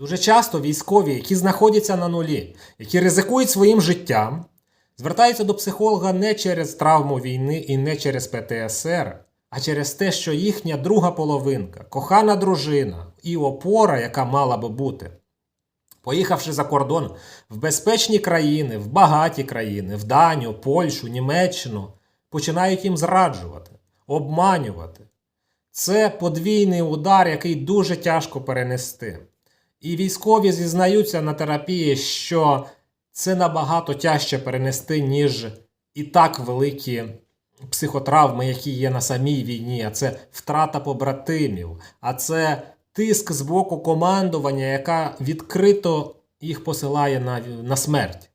Дуже часто військові, які знаходяться на нулі, які ризикують своїм життям, звертаються до психолога не через травму війни і не через ПТСР, а через те, що їхня друга половинка, кохана дружина і опора, яка мала би бути, поїхавши за кордон в безпечні країни, в багаті країни, в Данію, Польщу, Німеччину, починають їм зраджувати, обманювати. Це подвійний удар, який дуже тяжко перенести. І військові зізнаються на терапії, що це набагато тяжче перенести, ніж і так великі психотравми, які є на самій війні, а це втрата побратимів, а це тиск з боку командування, яка відкрито їх посилає на, на смерть.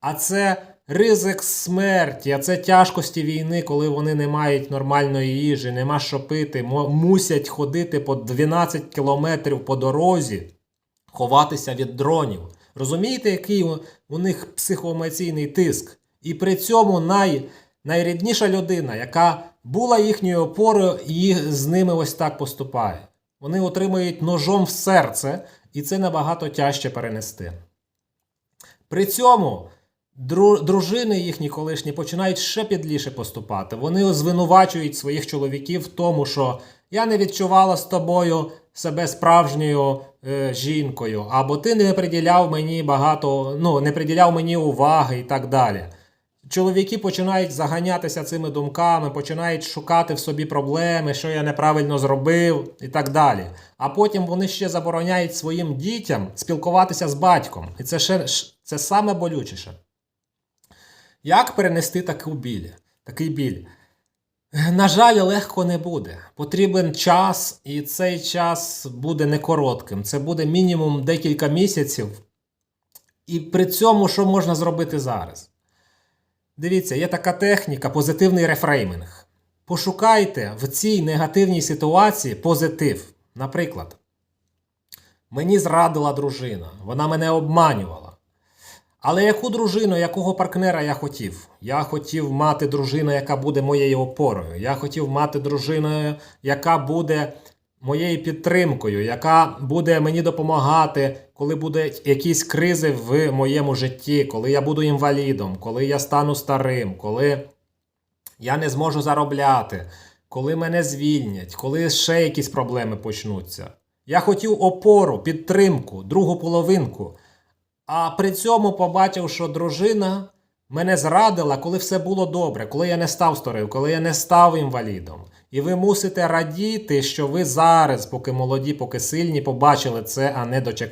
А це ризик смерті, а це тяжкості війни, коли вони не мають нормальної їжі, нема що пити, мусять ходити по 12 кілометрів по дорозі, ховатися від дронів. Розумієте, який у, них психоемоційний тиск? І при цьому най, найрідніша людина, яка була їхньою опорою, і з ними ось так поступає. Вони отримують ножом в серце, і це набагато тяжче перенести. При цьому дружини їхні колишні починають ще підліше поступати. Вони звинувачують своїх чоловіків в тому, що я не відчувала з тобою себе справжньою е, жінкою, або ти не приділяв мені багато, ну не приділяв мені уваги і так далі. Чоловіки починають заганятися цими думками, починають шукати в собі проблеми, що я неправильно зробив і так далі. А потім вони ще забороняють своїм дітям спілкуватися з батьком. І це ще це саме болючіше. Як перенести таку біль? Такий біль? На жаль, легко не буде. Потрібен час, і цей час буде не коротким. Це буде мінімум декілька місяців. І при цьому, що можна зробити зараз? Дивіться, є така техніка позитивний рефрейминг. Пошукайте в цій негативній ситуації позитив. Наприклад, мені зрадила дружина, вона мене обманювала. Але яку дружину, якого партнера я хотів? Я хотів мати дружину, яка буде моєю опорою. Я хотів мати дружину, яка буде моєю підтримкою, яка буде мені допомагати, коли будуть якісь кризи в моєму житті, коли я буду інвалідом, коли я стану старим, коли я не зможу заробляти, коли мене звільнять, коли ще якісь проблеми почнуться. Я хотів опору, підтримку, другу половинку. А при цьому побачив, що дружина мене зрадила, коли все було добре, коли я не став старим, коли я не став інвалідом. І ви мусите радіти, що ви зараз, поки молоді, поки сильні, побачили це, а не дочекали.